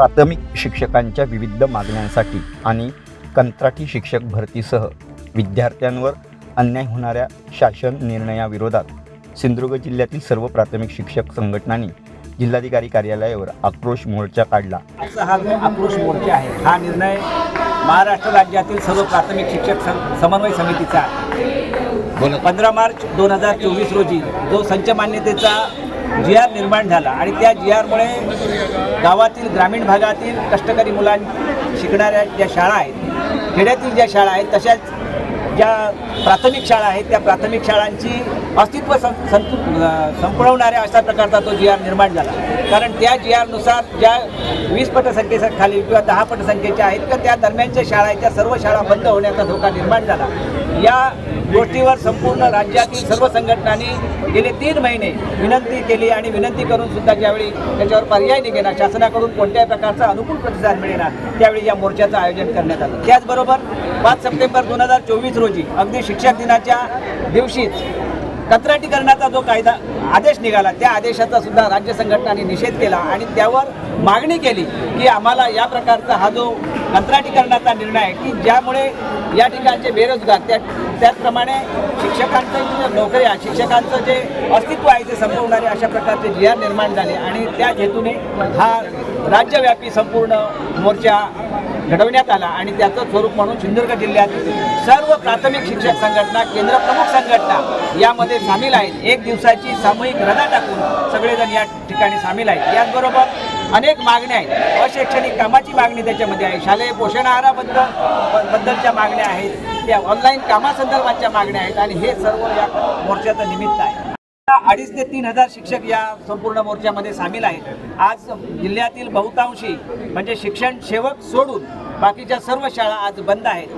प्राथमिक शिक्षकांच्या विविध मागण्यांसाठी आणि कंत्राटी शिक्षक भरतीसह विद्यार्थ्यांवर अन्याय होणाऱ्या शासन निर्णयाविरोधात सिंधुदुर्ग जिल्ह्यातील सर्व प्राथमिक शिक्षक संघटनांनी जिल्हाधिकारी कार्यालयावर आक्रोश मोर्चा काढला. हा जो आक्रोश मोर्चा आहे हा निर्णय महाराष्ट्र राज्यातील सर्व प्राथमिक शिक्षक सम- समन्वय समितीचा आहे. पंधरा मार्च दोन हजार चोवीस रोजी जो संच मान्यतेचा जी आर निर्माण झाला आणि त्या जी आरमुळे गावातील ग्रामीण भागातील कष्टकरी मुलां शिकणाऱ्या ज्या शाळा आहेत खेड्यातील ज्या शाळा आहेत तशाच ज्या प्राथमिक शाळा आहेत त्या प्राथमिक शाळांची अस्तित्व सं संपवणाऱ्या अशा प्रकारचा तो जी आर निर्माण झाला. कारण त्या जी आरनुसार ज्या वीस पटसंख्येच्या खाली किंवा दहा पटसंख्येच्या आहेत का त्या दरम्यानच्या शाळा सर्व शाळा बंद होण्याचा धोका निर्माण झाला. या गोष्टीवर संपूर्ण राज्यातील सर्व संघटनांनी गेले तीन महिने विनंती केली आणि विनंती करून सुद्धा ज्यावेळी त्याच्यावर पर्याय निघेना शासनाकडून कोणत्याही प्रकारचा अनुकूल प्रतिसाद मिळेना त्यावेळी या मोर्चाचं आयोजन करण्यात आलं. त्याचबरोबर पाच सप्टेंबर दोन हजार चोवीस रोजी अगदी शिक्षक दिनाच्या दिवशीच कंत्राटीकरणाचा जो कायदा आदेश निघाला त्या आदेशाचा सुद्धा राज्य संघटनाने निषेध केला आणि त्यावर मागणी केली की आम्हाला या प्रकारचा हा जो कंत्राटीकरणाचा निर्णय आहे की ज्यामुळे या ठिकाणचे बेरोजगार त्या त्याचप्रमाणे शिक्षकांचं जे नोकऱ्या शिक्षकांचं जे अस्तित्व आहे ते संपवणारे अशा प्रकारचे जिहार निर्माण झाले आणि त्या हेतूने हा राज्यव्यापी संपूर्ण मोर्चा घडवण्यात आला आणि त्याचं स्वरूप म्हणून सिंधुदुर्ग जिल्ह्यात सर्व प्राथमिक शिक्षक संघटना केंद्र प्रमुख संघटना यामध्ये सामील आहेत. एक दिवसाची सामूहिक रजा टाकून सगळेजण या ठिकाणी सामील आहेत. याचबरोबर अनेक मागण्या आहेत. अशैक्षणिक कामाची मागणी त्याच्यामध्ये आहे. शालेय पोषण आहाराबद्दल बद्दलच्या मागण्या आहेत. त्या ऑनलाईन कामासंदर्भातच्या मागण्या आहेत आणि हे सर्व या मोर्चाचं निमित्त आहे. अडीच ते तीन हजार शिक्षक या संपूर्ण मोर्चामध्ये सामील आहेत. आज जिल्ह्यातील बहुतांशी म्हणजे शिक्षण सेवक सोडून बाकीच्या सर्व शाळा आज बंद आहेत.